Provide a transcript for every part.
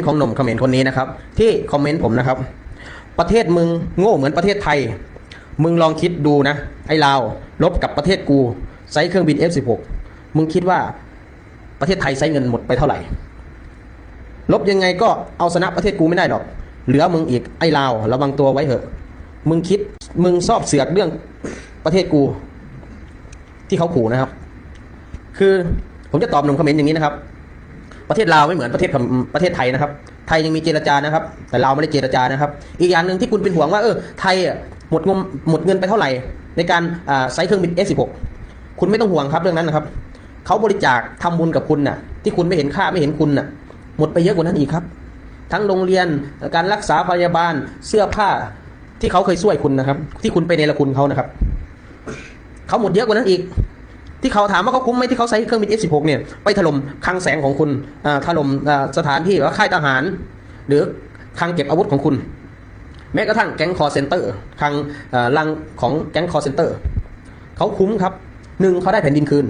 นของหนุ่มคอมเมนต์คนนี้นะครับ ที่คอมเมนต์ผมนะครับ ประเทศมึงโง่เหมือนประเทศไทย มึงลองคิดดูนะ ไอ้ลาวลบกับประเทศกูไซส์เครื่องบิน F16 มึงคิดว่าประเทศไทยใช้เงินหมดไปเท่าไหร่ ลบยังไงก็เอาชนะประเทศกูไม่ได้หรอก เหลือมึงอีกไอ้ลาวระวังตัวไว้เถอะ มึงคิดมึงชอบเสือกเรื่องประเทศกู ที่เขาขู่นะครับ คือผมจะตอบหนุ่มคอมเมนต์อย่างนี้นะครับ ประเทศลาวไม่เหมือนประเทศประเทศไทยนะครับ ไทยยังมีเจรจานะครับ แต่ลาวไม่ได้เจรจานะครับ อีกอย่างหนึ่งที่คุณเป็นห่วงว่าเออไทยหมดงมหมดเงินไปเท่าไหร่ ในการใช้เครื่องบิน F16 คุณไม่ต้องห่วงครับเรื่องนั้นนะครับเขาบริจาคทำบุญกับคุณน่ะ ที่คุณไม่เห็นค่าไม่เห็นคุณน่ะ หมดไปเยอะกว่านั้นอีกครับ ทั้งโรงเรียนการรักษาพยาบาลเสื้อผ้าที่เขาเคยช่วยคุณนะครับ ที่คุณไปในละคุณเขานะครับเขาหมดเยอะกว่านั้นอีก ที่เขาถามว่าเขาคุ้มไหมที่เขาใช้เครื่องบิน F16 เนี่ยไปถล่มคลังแสงของคุณถล่มสถานที่หรือว่าค่ายทหาร หรือคลังเก็บอาวุธของคุณ แม้กระทั่งแก๊งคอร์เซนเตอร์คลังลังของแก๊งคอร์เซนเตอร์เขาคุ้มครับหนึ่งเขาได้แผ่นดินคืน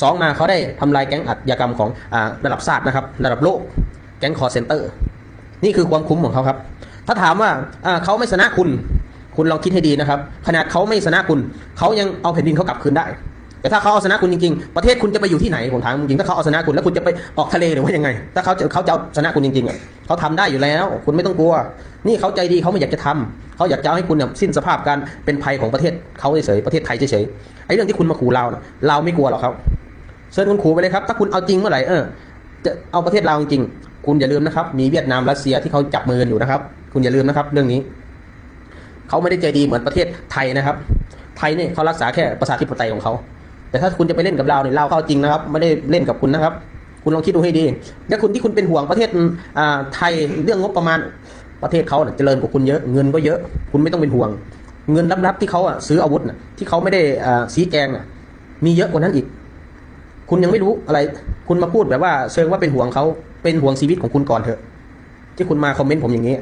สองมาเขาได้ทำลายแก๊งอาชญากรรมของอระดับชาตินะครับ ระดับโลกแก๊งคอร์เซนเตอร์นี่คือความคุ้มของเขาครับ ถ้าถามว่าเขาไม่ชนะคุณ คุณลองคิดให้ดีนะครับ ขนาดเขาไม่ชนะคุณ เขายังเอาแผ่นดินเขากลับคืนได้ แต่ถ้าเขาเอาชนะคุณจริงๆ ประเทศคุณจะไปอยู่ที่ไหนผมถามจริงถ้าเขาเอาชนะคุณแล้วคุณจะไปออกทะเลหรือว่ายังไง ถ้าเขาเขาจะเอาชนะคุณจริงๆอะเขาทำได้อยู่แล้ว คุณไม่ต้องกลัว นี่เขาใจดีเขาไม่อยากจะทำเขาอยากจะเอาให้คุณเนี่ยสิ้นสภาพการเป็นภัยของประเทศเขาเฉยๆประเทศไทยเฉยๆไอ้เรื่องที่คุณมาขู่เราน่ะเราไม่กลัวหรอกครับเชิญคุณขู่ไปเลยครับ ถ้าคุณเอาจริงเมื่อไหร่เออจะเอาประเทศเราจริงๆคุณอย่าลืมนะครับ มีเวียดนามรัสเซียที่เขาจับมือกันอยู่นะครับ คุณอย่าลืมนะครับ เรื่องนี้เขาไม่ได้ใจดีเหมือนประเทศไทยนะครับ ไทยเนี่ยเขารักษาแค่ประชาธิปไตยของเขา แต่ถ้าคุณจะไปเล่นกับเราเนี่ยเราเข้าจริงนะครับ ไม่ได้เล่นกับคุณนะครับ คุณลองคิดดูให้ดีแล้วคุณที่คุณเป็นห่วงประเทศอ่าไทยเรื่องงบประมาณประเทศเขาเนี่ยเจริญกว่าคุณเยอะเงินก็เยอะ คุณไม่ต้องเป็นห่วง เงินลับๆที่เขาอะซื้ออาวุธน่ะที่เขาไม่ได้อ่าสีแจงน่ะมีเยอะกว่านั้นอีก คุณยังไม่รู้อะไร คุณมาพูดแบบว่าเชิงว่าเป็นห่วงเขาเป็นห่วงชีวิตของคุณก่อนเถอะ ที่คุณมาคอมเมนต์ผมอย่างนี้